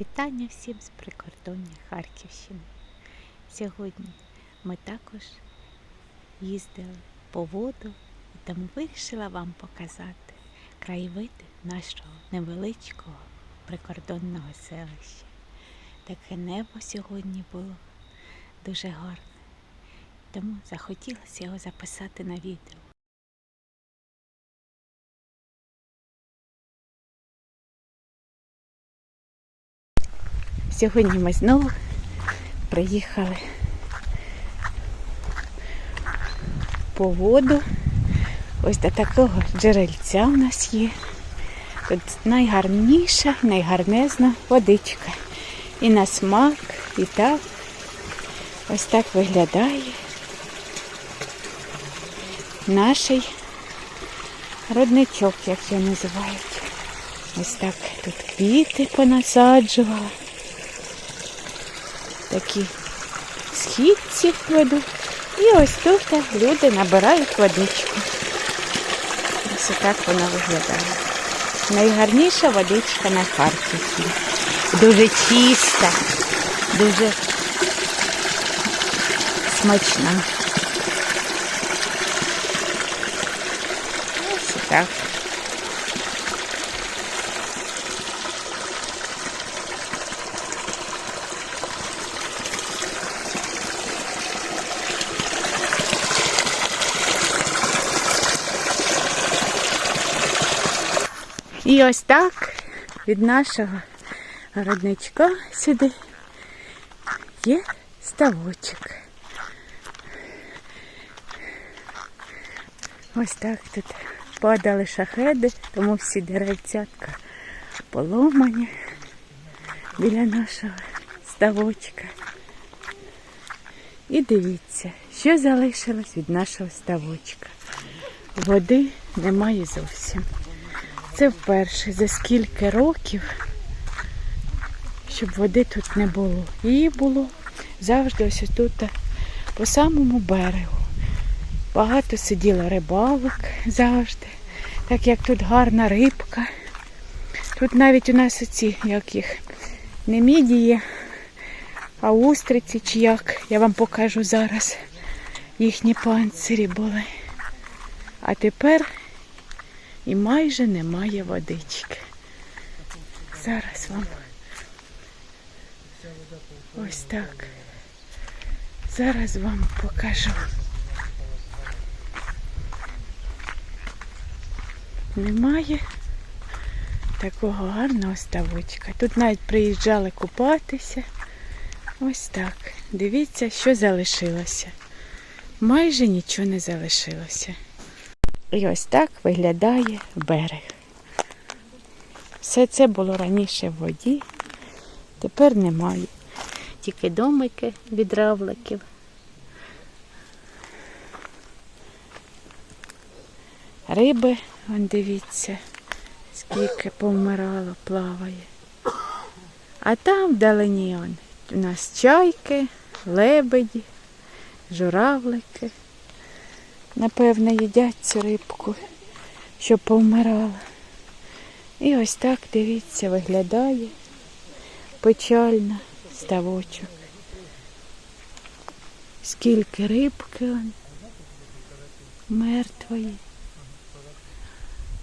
Вітання всім з прикордоння Харківщини. Сьогодні ми також їздили по воду і тому вирішила вам показати краєвиди нашого невеличкого прикордонного селища. Таке небо сьогодні було дуже гарне, тому захотілося його записати на відео. Сьогодні ми знову приїхали по воду. Ось до такого джерельця у нас є. Тут найгарніша, найгарнезна водичка. І на смак, і так. Ось так виглядає наш родничок, як його називають. Ось так тут квіти понасаджувала такі східці ведуть. І ось тут люди набирають водичку. Ось так вона виглядає. Найгарніша водичка на Харківщині. Дуже чиста, дуже смачна. Ось так. І ось так від нашого родничка сюди є ставочок. Ось так тут падали шахеди, тому всі деревцятка поломані біля нашого ставочка. І дивіться, що залишилось від нашого ставочка. Води немає зовсім. Це вперше за скільки років, щоб води тут не було. Її було завжди ось тут по самому берегу. Багато сиділо рибалок завжди, так як тут гарна рибка. Тут навіть у нас оці, як їх, не мідії, а устриці чи як. Я вам покажу зараз. Їхні панцирі були. А тепер і майже немає водички. Зараз вам ось так. Зараз вам покажу. Немає такого гарного ставочка. Тут навіть приїжджали купатися. Ось так. Дивіться, що залишилося. Майже нічого не залишилося. І ось так виглядає берег. Все це було раніше в воді, тепер немає. Тільки домики від равликів. Риби, вон дивіться, скільки повмирало, плаває. А там вдалині он, у нас чайки, лебеді, журавлики. Напевно, їдять цю рибку, щоб повмирала. І ось так, дивіться, виглядає печально ставочок. Скільки рибки мертвої.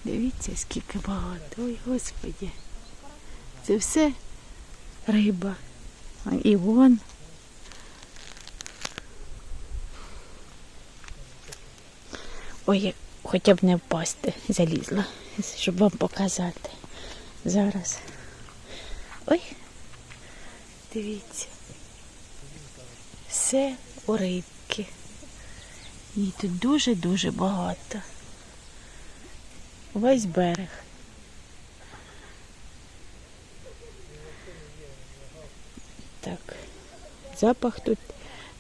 Дивіться, скільки багато. Ой, Господі. Це все риба. І вон. Ой, хоча б не впасти, залізла, щоб вам показати. Зараз. Ой, дивіться. Все у рибки. Її тут дуже-дуже багато. Весь берег. Так, запах тут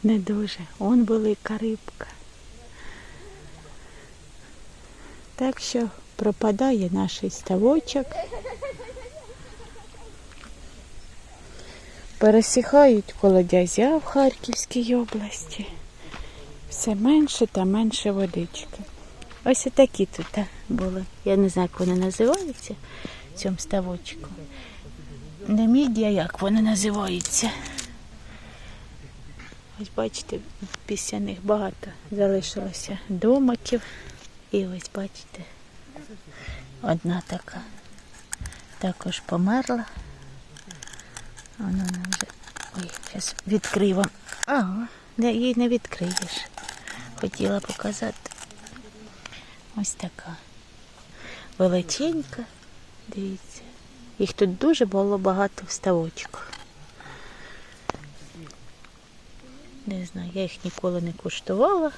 не дуже. Он велика рибка. Так що пропадає наш ставочок. Пересихають колодязя в Харківській області. Все менше та менше водички. Ось такі тут були. Я не знаю, як вони називаються в цьому ставочку. Не мідія, як вони називаються. Ось бачите, після них багато залишилося домиків. І ось бачите, одна така також померла. Вона нам вже. Ой, зараз відкрию вам. Ага, її не відкриєш. Хотіла показати. Ось така. Величенька. Дивіться. Їх тут дуже було багато в ставочку. Не знаю, я їх ніколи не куштувала.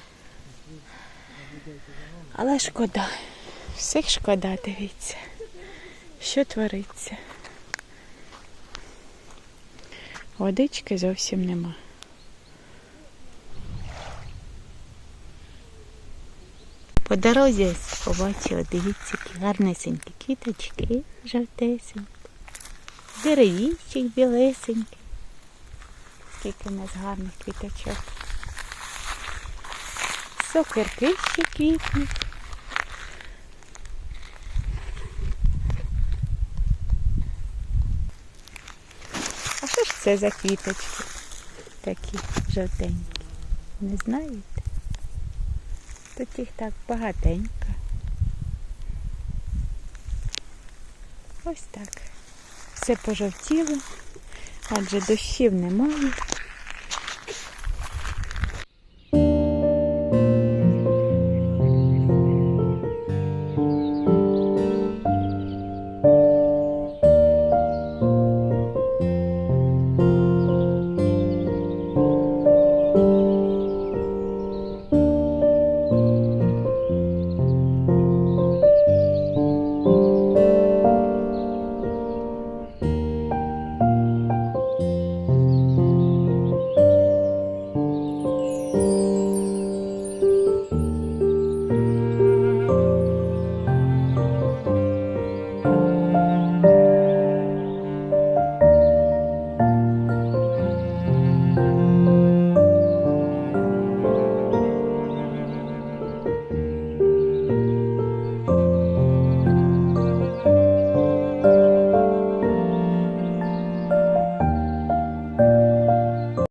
Але шкода. Всіх шкода, дивіться. Що твориться? Водички зовсім нема. По дорозі побачила, дивіться, які гарнесенькі квіточки, жовтесенькі. Деревійчик білесенький. Скільки в нас гарних квіточок. Сокирки ще квітнуть. А що ж це за квіточки? Такі жовтенькі. Не знаєте? Тут їх так багатенько. Ось так. Все пожовтіло, адже дощів немає.